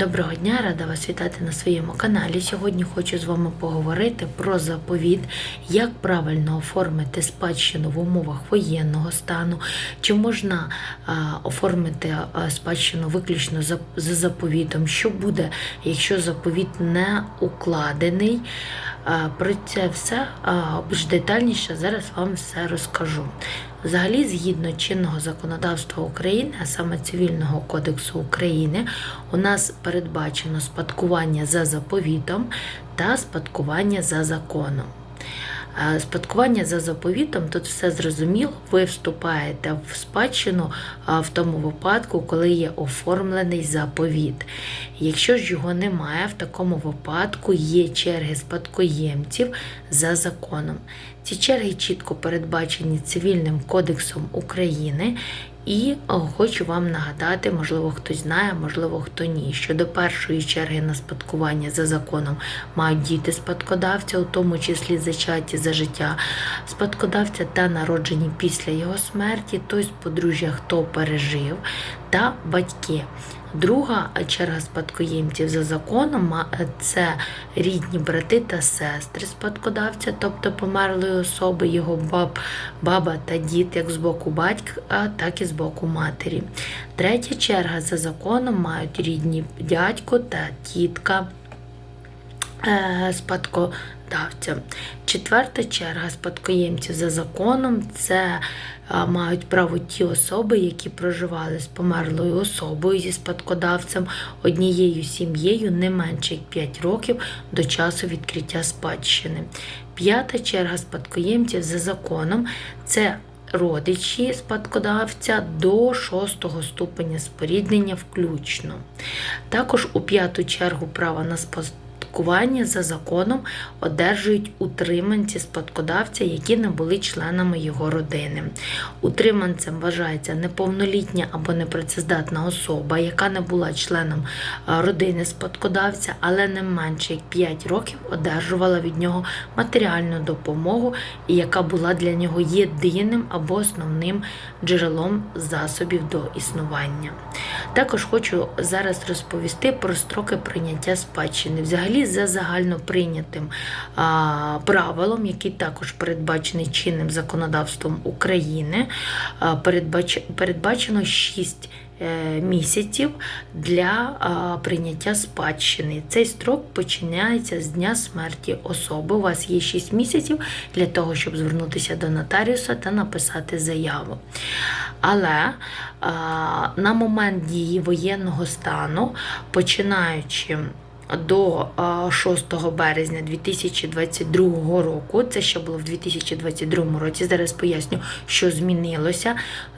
Доброго дня, рада вас вітати на своєму каналі. Сьогодні хочу з вами поговорити про заповіт, як правильно оформити спадщину в умовах воєнного стану, чи можна оформити спадщину виключно за, за заповітом, що буде, якщо заповіт не укладений. Про це все більш детальніше зараз вам все розкажу. Взагалі, згідно чинного законодавства України, а саме Цивільного кодексу України, у нас передбачено спадкування за заповітом та спадкування за законом. Спадкування за заповітом, тут все зрозуміло, ви вступаєте в спадщину в тому випадку, коли є оформлений заповіт. Якщо ж його немає, в такому випадку є черги спадкоємців за законом. Ці черги чітко передбачені Цивільним кодексом України. І хочу вам нагадати, можливо, хтось знає, можливо, хто ні, що до першої черги на спадкування за законом мають діти спадкодавця, у тому числі зачаті за життя спадкодавця та народжені після його смерті, той з подружжя, хто пережив, та батьки. Друга черга спадкоємців за законом це рідні брати та сестри спадкодавця, тобто померлої особи, його баб, баба та дід, як з боку батька, так і з боку матері. Третя черга за законом мають рідні дядько та тітка е, спадкодавця. Четверта черга спадкоємців за законом це е, мають право ті особи, які проживали з померлою особою зі спадкодавцем однією сім'єю не менше як 5 років до часу відкриття спадщини. П'ята черга спадкоємців за законом це родичі спадкодавця до шостого ступеня споріднення включно. Також у п'яту чергу права на спадкування за законом одержують утриманці спадкодавця, які не були членами його родини. Утриманцем вважається неповнолітня або непрацездатна особа, яка не була членом е, родини спадкодавця, але не менше як 5 років одержувала від нього матеріальну допомогу і яка була для нього єдиним або основним джерелом засобів до існування. Також хочу зараз розповісти про строки прийняття спадщини. Взагалі, за загально прийнятим а, правилом, який також передбачений чинним законодавством України, передбачено 6 е, місяців для прийняття спадщини. Цей строк починається з дня смерті особи. У вас є 6 місяців для того, щоб звернутися до нотаріуса та написати заяву. Але на момент дії воєнного стану, починаючи до а, 6 березня 2022 року, це ще було в 2022 році, зараз поясню, що змінилося.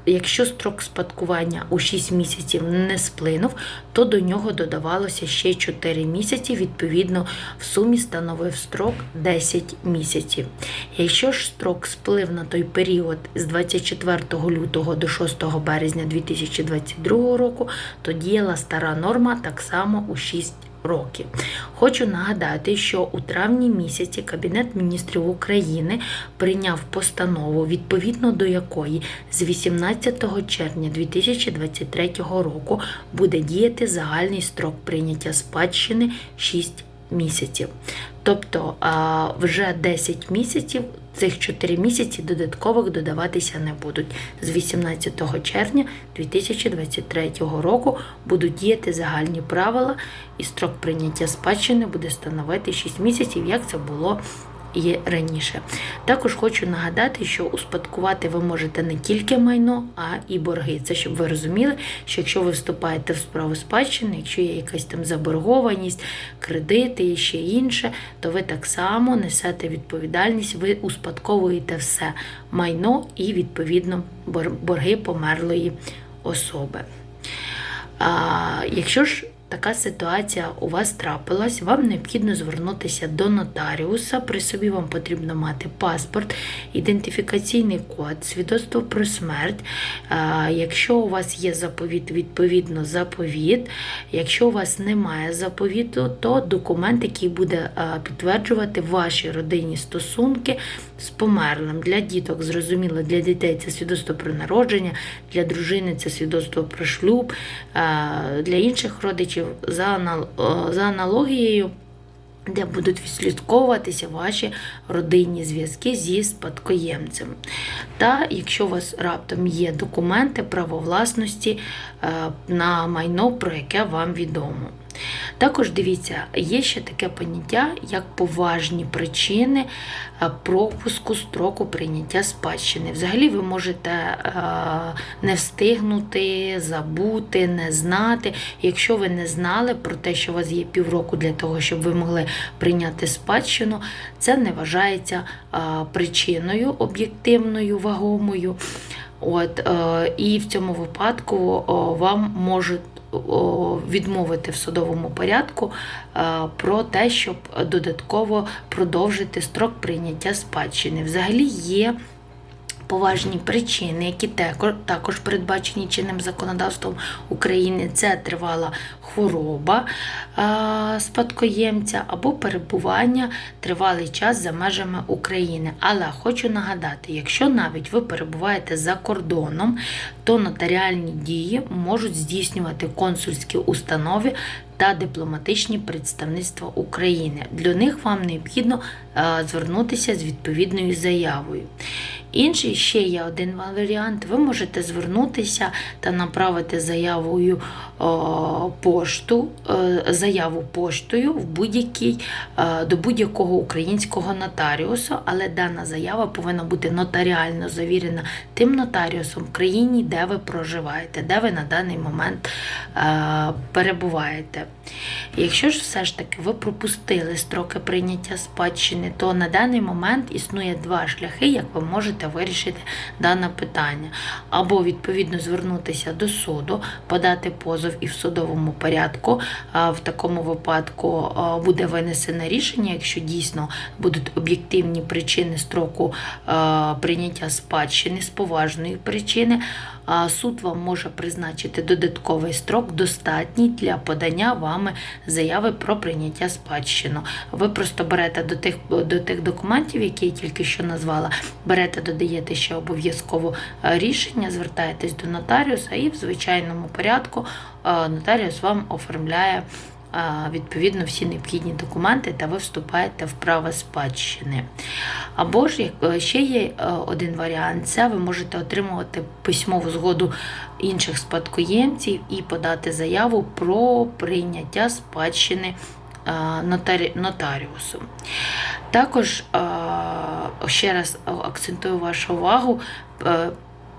Якщо строк спадкування у 6 місяців не сплинув, то до нього додавалося ще 4 місяці, відповідно, в сумі становив строк 10 місяців. Якщо ж строк сплив на той період з 24 лютого до 6 березня 2022 року, то діяла стара норма так само у 6 років. Хочу нагадати, що у травні місяці Кабінет міністрів України прийняв постанову, відповідно до якої з 18 червня 2023 року буде діяти загальний строк прийняття спадщини 6 місяців. Тобто вже 10 місяців цих 4 місяці додаткових додаватися не будуть. З 18 червня 2023 року будуть діяти загальні правила, і строк прийняття спадщини буде становити 6 місяців, як це було і раніше. Також хочу нагадати, що успадкувати ви можете не тільки майно, а і борги. Це щоб ви розуміли, що якщо ви вступаєте в справу спадщини, якщо є якась там заборгованість, кредити і ще інше, то ви так само несете відповідальність, ви успадковуєте все майно і відповідно борги померлої особи. А, якщо ж така ситуація у вас трапилась, вам необхідно звернутися до нотаріуса. При собі вам потрібно мати паспорт, ідентифікаційний код, свідоцтво про смерть. Якщо у вас є заповіт, відповідно заповіт. Якщо у вас немає заповіту, то документ, який буде підтверджувати ваші родинні стосунки з померлим. Для діток, зрозуміло, для дітей це свідоцтво про народження, для дружини це свідоцтво про шлюб, для інших родичів за, е, за аналогією. Де будуть відслідковуватися ваші родинні зв'язки зі спадкоємцем. Та якщо у вас раптом є документи право власності е, на майно, про яке вам відомо. Також дивіться, є ще таке поняття, як поважні причини е, пропуску строку прийняття спадщини. Взагалі ви можете е, не встигнути, забути, не знати. Якщо ви не знали про те, що у вас є півроку для того, щоб ви могли прийняти спадщину, це не вважається е, причиною об'єктивною, вагомою. От, і в цьому випадку вам можуть відмовити в судовому порядку е, про те, щоб додатково продовжити строк прийняття спадщини. Взагалі є поважні причини, які також передбачені чинним законодавством України. Це тривала хвороба спадкоємця або перебування тривалий час за межами України. Але хочу нагадати, якщо навіть ви перебуваєте за кордоном, то нотаріальні дії можуть здійснювати консульські установи та дипломатичні представництва України. Для них вам необхідно звернутися з відповідною заявою. Інший ще є один варіант. Ви можете звернутися та направити заявою пошту, е, заяву поштою в будь-який, е, до будь-якого українського нотаріусу, але дана заява повинна бути нотаріально завірена тим нотаріусом в країні, де ви проживаєте, де ви на даний момент е, перебуваєте. Якщо ж все ж таки ви пропустили строки прийняття спадщини, то на даний момент існує два шляхи, як ви можете вирішити дане питання. Або відповідно звернутися до суду, подати позов і в судовому порядку. В такому випадку буде винесене рішення, якщо дійсно будуть об'єктивні причини строку прийняття спадщини з поважної причини. Суд вам може призначити додатковий строк, достатній для подання вами заяви про прийняття спадщину. Ви просто берете до тих, до тих документів, які я тільки що назвала, берете, додаєте ще обов'язково е, рішення, звертаєтесь до нотаріуса і в звичайному порядку нотаріус вам оформляє. е, Відповідно, всі необхідні документи, та ви вступаєте в право спадщини. Або ж е, ще є е, один варіант, це ви можете отримувати письмову згоду інших спадкоємців і подати заяву про прийняття спадщини е, нотарі- нотаріусом. Також е, ще раз акцентую вашу увагу е,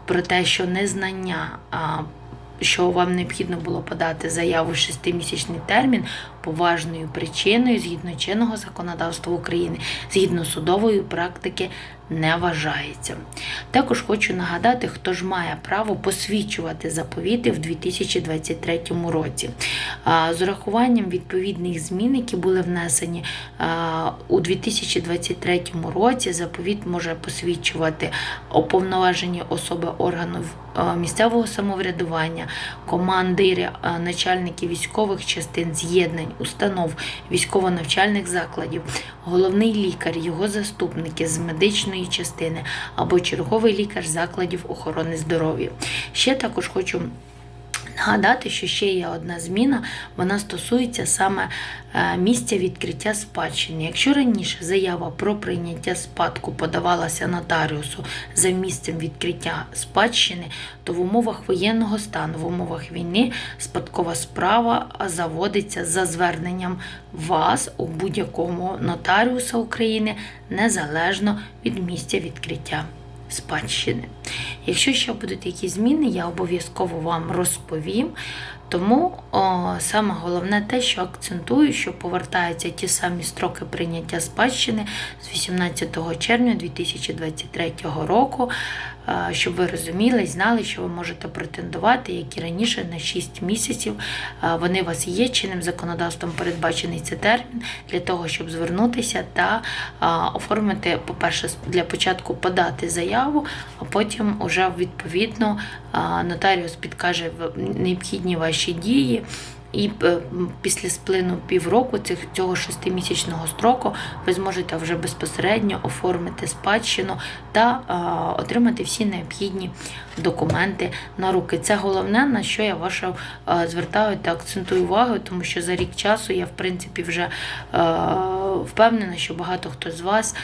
про те, що незнання. Що вам необхідно було подати заяву в шестимісячний термін поважною причиною згідно чинного законодавства України, згідно судової практики, не вважається. Також хочу нагадати, хто ж має право посвідчувати заповіти в 2023 році. З урахуванням відповідних змін, які були внесені у 2023 році, заповіт може посвідчувати уповноважені особи органів місцевого самоврядування, командири, начальники військових частин, з'єднань, установ, військово-навчальних закладів, головний лікар, його заступники з медичної частини або черговий лікар закладів охорони здоров'я. Ще також хочу нагадати, що ще є одна зміна, вона стосується саме е, місця відкриття спадщини. Якщо раніше заява про прийняття спадку подавалася нотаріусу за місцем відкриття спадщини, то в умовах воєнного стану, в умовах війни спадкова справа заводиться за зверненням вас у будь-якому нотаріуса України незалежно від місця відкриття спадщини. Якщо ще будуть якісь зміни, я обов'язково вам розповім. Тому о, саме головне те, що акцентую, що повертаються ті самі строки прийняття спадщини з 18 червня 2023 року, е, щоб ви розуміли і знали, що ви можете претендувати, як і раніше, на 6 місяців. Е, Вони у вас є чинним законодавством передбачений цей термін для того, щоб звернутися та е, оформити, по-перше, для початку подати заяву, а потім уже відповідно нотаріус підкаже необхідні ваші дії. І е, після сплину півроку цих, цього шестимісячного строку ви зможете вже безпосередньо оформити спадщину та отримати всі необхідні документи на руки. Це головне, на що я вашу звертаю та акцентую увагу, тому що за рік часу я в принципі вже впевнена, що багато хто з вас.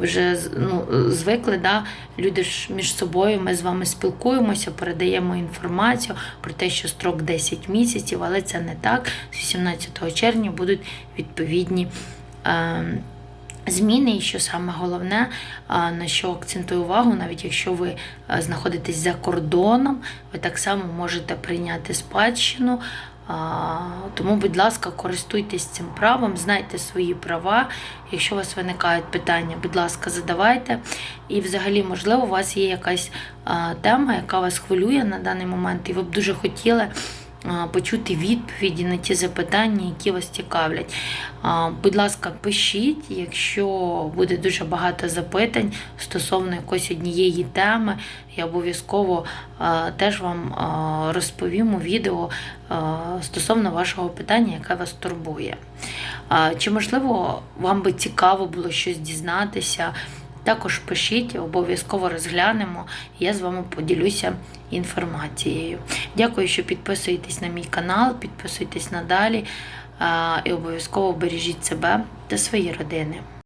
Вже ну, звикли, да? люди ж між собою, ми з вами спілкуємося, передаємо інформацію про те, що строк 10 місяців, але це не так. З 18 червня будуть відповідні е, зміни, і що саме головне, на що акцентую увагу, навіть якщо ви е, знаходитесь за кордоном, ви так само можете прийняти спадщину. Тому, будь ласка, користуйтесь цим правом, знайте свої права. Якщо у вас виникають питання, будь ласка, задавайте. І взагалі, можливо, у вас є якась тема, яка вас хвилює на даний момент, і ви б дуже хотіли почути відповіді на ті запитання, які вас цікавлять. Будь ласка, пишіть, якщо буде дуже багато запитань стосовно якоїсь однієї теми, я обов'язково теж вам розповім у відео стосовно вашого питання, яке вас турбує. Чи можливо вам би цікаво було щось дізнатися? Також пишіть, обов'язково розглянемо. Я з вами поділюся інформацією. Дякую, що підписуєтесь на мій канал, підписуйтесь надалі і обов'язково бережіть себе та свої родини.